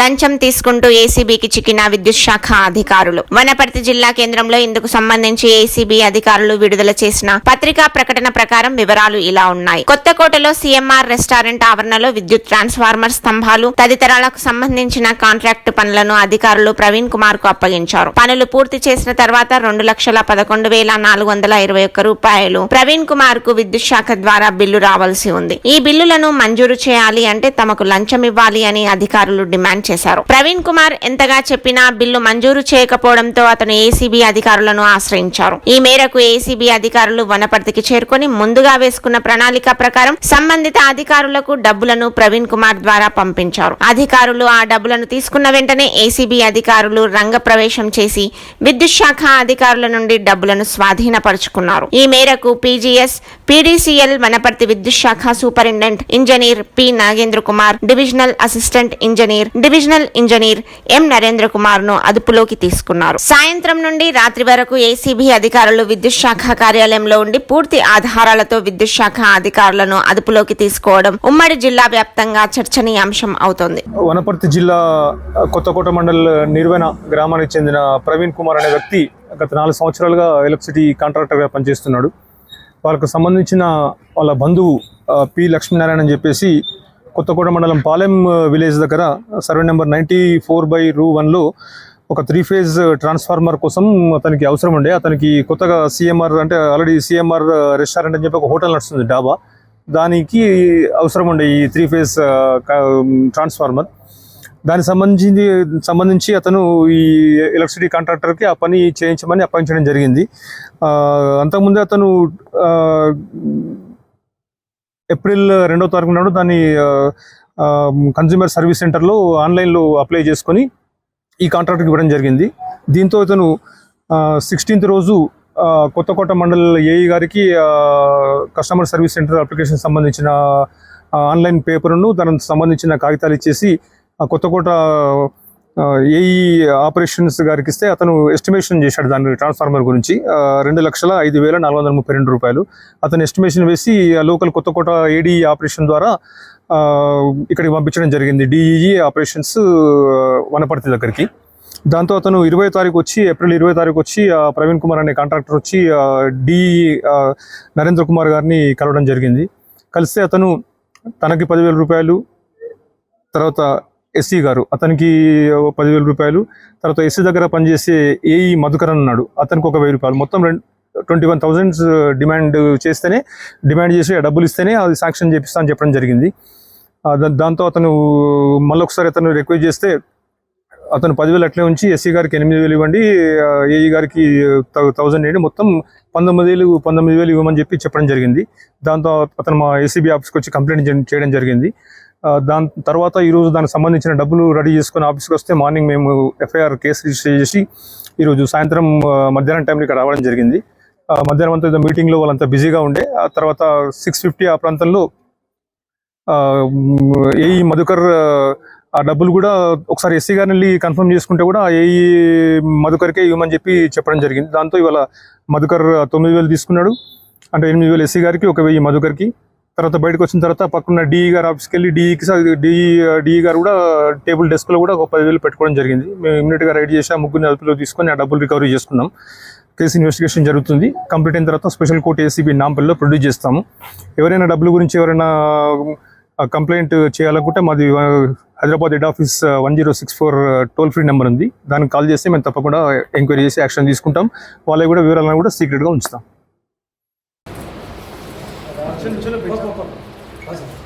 లంచం తీసుకుంటూ ఏసీబీకి చిక్కిన విద్యుత్ శాఖ అధికారులు. వనపర్తి జిల్లా కేంద్రంలో ఇందుకు సంబంధించి ఏసీబీ అధికారులు విడుదల చేసిన పత్రికా ప్రకటన ప్రకారం వివరాలు ఇలా ఉన్నాయి. కొత్తకోటలో సీఎంఆర్ రెస్టారెంట్ ఆవరణలో విద్యుత్ ట్రాన్స్ఫార్మర్ స్తంభాలు తదితరాలకు సంబంధించిన కాంట్రాక్ట్ పనులను అధికారులు ప్రవీణ్ కుమార్కు అప్పగించారు. పనులు పూర్తి చేసిన తర్వాత రెండు లక్షల పదకొండు వేల నాలుగు వందల ఇరవై ఒక్క రూపాయలు ప్రవీణ్ కుమార్కు విద్యుత్ శాఖ ద్వారా బిల్లు రావాల్సి ఉంది. ఈ బిల్లులను మంజూరు చేయాలి అంటే తమకు లంచం ఇవ్వాలి అని అధికారులు డిమాండ్ చేశారు. ప్రవీణ్ కుమార్ ఎంతగా చెప్పినా బిల్లు మంజూరు చేయకపోవడంతో అతను ఏసీబీ అధికారులను ఆశ్రయించారు. ఈ మేరకు ఏసీబీ అధికారులు వనపర్తికి చేరుకొని ముందుగా వేసుకున్న ప్రణాళిక ప్రకారం సంబంధిత అధికారులకు డబ్బులను ప్రవీణ్ కుమార్ ద్వారా పంపించారు. అధికారులు ఆ డబ్బులను తీసుకున్న వెంటనే ఏసీబీ అధికారులు రంగ ప్రవేశం చేసి విద్యుత్ శాఖ అధికారుల నుండి డబ్బులను స్వాధీనపరుచుకున్నారు. ఈ మేరకు పీజీఎస్ పీడీసీఎల్ వనపర్తి విద్యుత్ శాఖ superintendent engineer P Nagendra Kumar divisional assistant engineer divisional engineer M Narendra కుమార్ను అదుపులోకి తీసుకున్నారు. సాయంత్రం నుండి రాత్రి వరకు ఏసీబీ అధికారులు విద్యుత్ శాఖ కార్యాలయంలో ఉండి పూర్తి ఆధారాలతో విద్యుత్ శాఖ అధికారులను అదుపులోకి తీసుకోవడం ఉమ్మడి జిల్లా వ్యాప్తంగా చర్చనీయాంశం అవుతోంది. వనపర్తి జిల్లా కొత్తకోట మండల్ నిర్వహణ గ్రామానికి చెందిన ప్రవీణ్ కుమార్ అనే వ్యక్తి గత నాలుగు సంవత్సరాలుగా ఎలక్ట్రిసిటీ కాంట్రాక్టర్గా పనిచేస్తున్నాడు. వాళ్ళకు సంబంధించిన వాళ్ళ బంధువు పి లక్ష్మీనారాయణ అని చెప్పేసి కొత్తకోట మండలం పాలెం విలేజ్ దగ్గర survey number ninety four by రూ వన్లో ఒక త్రీ ఫేజ్ ట్రాన్స్ఫార్మర్ కోసం అతనికి అవసరం ఉండే. అతనికి కొత్తగా సిఎంఆర్ అంటే ఆల్రెడీ సిఎంఆర్ రెస్టారెంట్ అని చెప్పి ఒక హోటల్ నడుస్తుంది డాబా. దానికి అవసరం ఉండే ఈ త్రీ ఫేజ్ ట్రాన్స్ఫార్మర్. దానికి సంబంధించి సంబంధించి అతను ఈ ఎలక్ట్రిసిటీ కాంట్రాక్టర్కి ఆ పని చేయించమని అప్పగించడం జరిగింది. అంతకుముందే అతను ఏప్రిల్ రెండో తారీఖు నాడు దాన్ని కన్జ్యూమర్ సర్వీస్ సెంటర్లో ఆన్లైన్లో అప్లై చేసుకొని ఈ కాంట్రాక్ట్కి ఇవ్వడం జరిగింది. దీంతో ఇతను సిక్స్టీన్త్ రోజు కొత్తకోట మండల ఏఈ గారికి కస్టమర్ సర్వీస్ సెంటర్ అప్లికేషన్ సంబంధించిన ఆన్లైన్ పేపర్ను దానికి సంబంధించిన కాగితాలు ఇచ్చేసి ఆ కొత్తకోట ఏఈ ఆపరేషన్స్ గారికి ఇస్తే అతను ఎస్టిమేషన్ చేశాడు దాని ట్రాన్స్ఫార్మర్ గురించి. రెండు లక్షల ఐదు వేల నాలుగు వందల ముప్పై రెండు రూపాయలు. అతను ఎస్టిమేషన్ వేసి లోకల్ కొత్తకోట ఏడీ ఆపరేషన్ ద్వారా ఇక్కడికి పంపించడం జరిగింది. డిఈఈ ఆపరేషన్స్ వనపర్తి దగ్గరికి. దాంతో అతను ఇరవై తారీఖు వచ్చి ఏప్రిల్ ఇరవై తారీఖు వచ్చి ప్రవీణ్ కుమార్ అనే కాంట్రాక్టర్ వచ్చి డిఈ నరేంద్ర కుమార్ గారిని కలవడం జరిగింది. కలిస్తే అతను తనకి పదివేల రూపాయలు తర్వాత ఎస్సీ గారు. అతనికి పదివేల రూపాయలు తర్వాత ఎస్సీ దగ్గర పనిచేసే ఏఈ మధుకరన్ ఉన్నాడు. అతనికి ఒక వెయ్యి రూపాయలు. మొత్తం రెండు ట్వంటీ వన్ థౌజండ్స్ డిమాండ్ చేస్తేనే డిమాండ్ చేసి డబ్బులు ఇస్తేనే అది శాంక్షన్ చేపిస్తా అని చెప్పడం జరిగింది. దాంతో అతను మళ్ళీ ఒకసారి అతను రిక్వెస్ట్ చేస్తే అతను పదివేలు అట్లే ఉంచి ఎస్సీ గారికి ఎనిమిది వేలు ఇవ్వండి ఏఈ గారికి థౌజండ్ ఇవ్వండి మొత్తం పంతొమ్మిది వేలు పంతొమ్మిది వేలు ఇవ్వమని చెప్పి చెప్పడం జరిగింది. దాంతో అతను మా ఏసీబీ ఆఫీస్కి వచ్చి కంప్లైంట్ చేయడం జరిగింది. దాని తర్వాత ఈరోజు దానికి సంబంధించిన డబ్బులు రెడీ చేసుకుని ఆఫీస్కి వస్తే మార్నింగ్ మేము ఎఫ్ఐఆర్ కేసు రిజిస్టర్ చేసి ఈరోజు సాయంత్రం మధ్యాహ్నం టైంలో ఇక్కడ రావడం జరిగింది. మధ్యాహ్నం అంతా మీటింగ్లో వాళ్ళంతా బిజీగా ఉండే ఆ తర్వాత సిక్స్ ఫిఫ్టీ ఆ ప్రాంతంలో ఆ, ఏఈ మధుకర్ ఆ, డబ్బులు కూడా ఒకసారి ఎస్సీ గారిని వెళ్ళి కన్ఫర్మ్ చేసుకుంటే కూడా ఏఈ మధుకర్కే ఇవ్వమని చెప్పి చెప్పడం జరిగింది. దాంతో ఇవాళ మధుకర్ తొమ్మిది వేలు తీసుకున్నాడు. అంటే ఎనిమిది వేలు ఎస్సీ గారికి ఒక వెయ్యి మధుకర్కి. తర్వాత బయటకు వచ్చిన తర్వాత పక్కన డిఈ గారు ఆఫీస్కి వెళ్ళి డిఈకి డిఈ డిఈ గారు కూడా టేబుల్ డెస్క్లో కూడా ఒక పదివేలు పెట్టుకోవడం జరిగింది. మేము ఇమీడియట్గా రైడ్ చేసి ఆ ముగ్గురిని అదుపులో తీసుకొని ఆ డబ్బులు రికవరీ చేసుకున్నాం. కేసు ఇన్వెస్టిగేషన్ జరుగుతుంది. కంప్లీట్ అయిన తర్వాత స్పెషల్ కోర్ట్ ఏసీబీ నాంపల్లిలో ప్రొడ్యూస్ చేస్తాము. ఎవరైనా డబ్బుల గురించి ఎవరైనా కంప్లైంట్ చేయాలనుకుంటే మాది Hyderabad head office one zero six four toll free number ఉంది. దానికి కాల్ చేస్తే మేము తప్పకుండా ఎంక్వైరీ చేసి యాక్షన్ తీసుకుంటాం. వాళ్ళకి కూడా వివరాలను కూడా సీక్రెట్గా ఉంచుతాం. चलो चलो बस बस बस